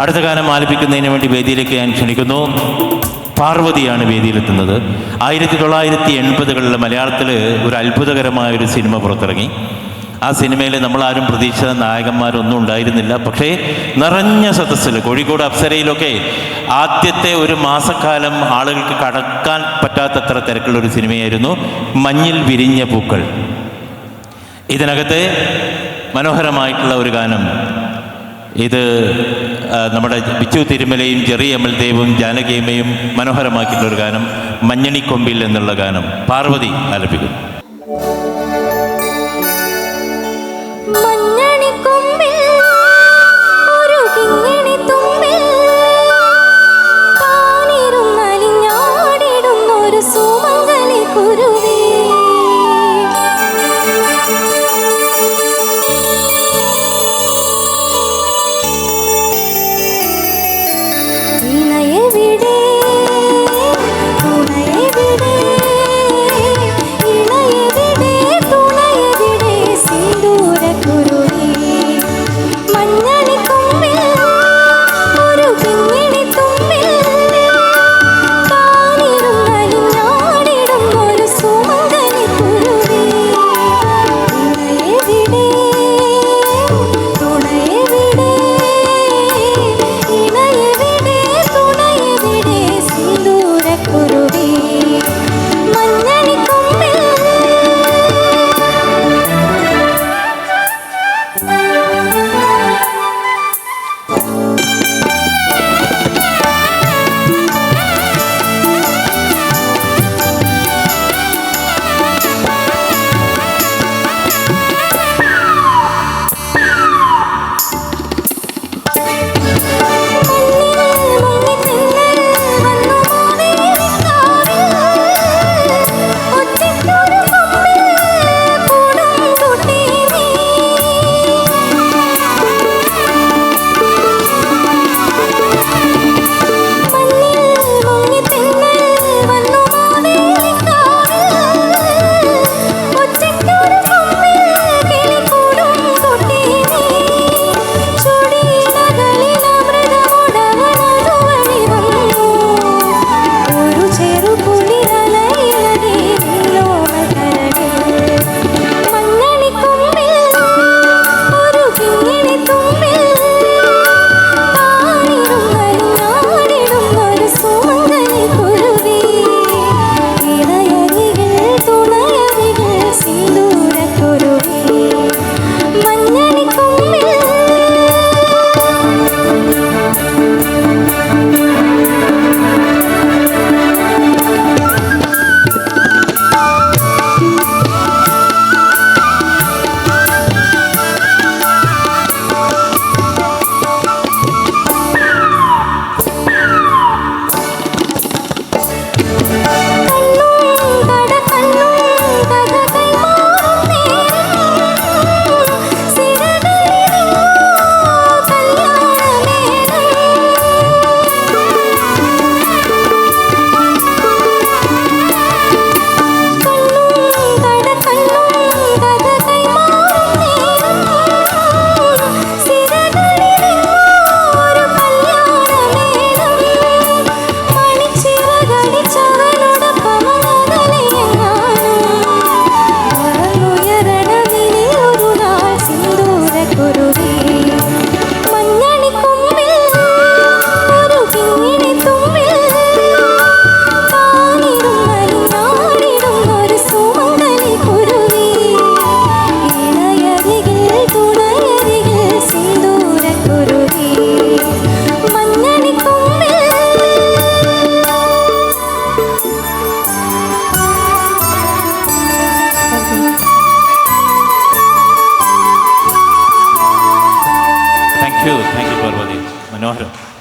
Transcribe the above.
അടുത്ത ഗാനം ആലപിക്കുന്നതിന് വേണ്ടി വേദിയിലേക്ക് ഞാൻ ക്ഷണിക്കുന്നു. പാർവതിയാണ് വേദിയിലെത്തുന്നത്. ആയിരത്തി തൊള്ളായിരത്തി എൺപതുകളിൽ മലയാളത്തിൽ ഒരു അത്ഭുതകരമായ ഒരു സിനിമ പുറത്തിറങ്ങി. ആ സിനിമയിൽ നമ്മളാരും പ്രതീക്ഷിച്ച നായകന്മാരൊന്നും ഉണ്ടായിരുന്നില്ല. പക്ഷേ നിറഞ്ഞ സദസ്സിൽ കോഴിക്കോട് അപ്സരയിലൊക്കെ ആദ്യത്തെ ഒരു മാസക്കാലം ആളുകൾക്ക് കടക്കാൻ പറ്റാത്തത്ര തിരക്കുള്ള ഒരു സിനിമയായിരുന്നു മഞ്ഞിൽ വിരിഞ്ഞ പൂക്കൾ. ഇതിനകത്തെ മനോഹരമായിട്ടുള്ള ഒരു ഗാനം ഇത് നമ്മുടെ ബിച്ചു തിരുമലയും ജെറി അമൽദേവും ജാനകിയമ്മയും മനോഹരമാക്കിയിട്ടുള്ള ഒരു ഗാനം മഞ്ഞണിക്കൊമ്പിൽ എന്നുള്ള ഗാനം പാർവതി ആലപിക്കുന്നു. Senhora.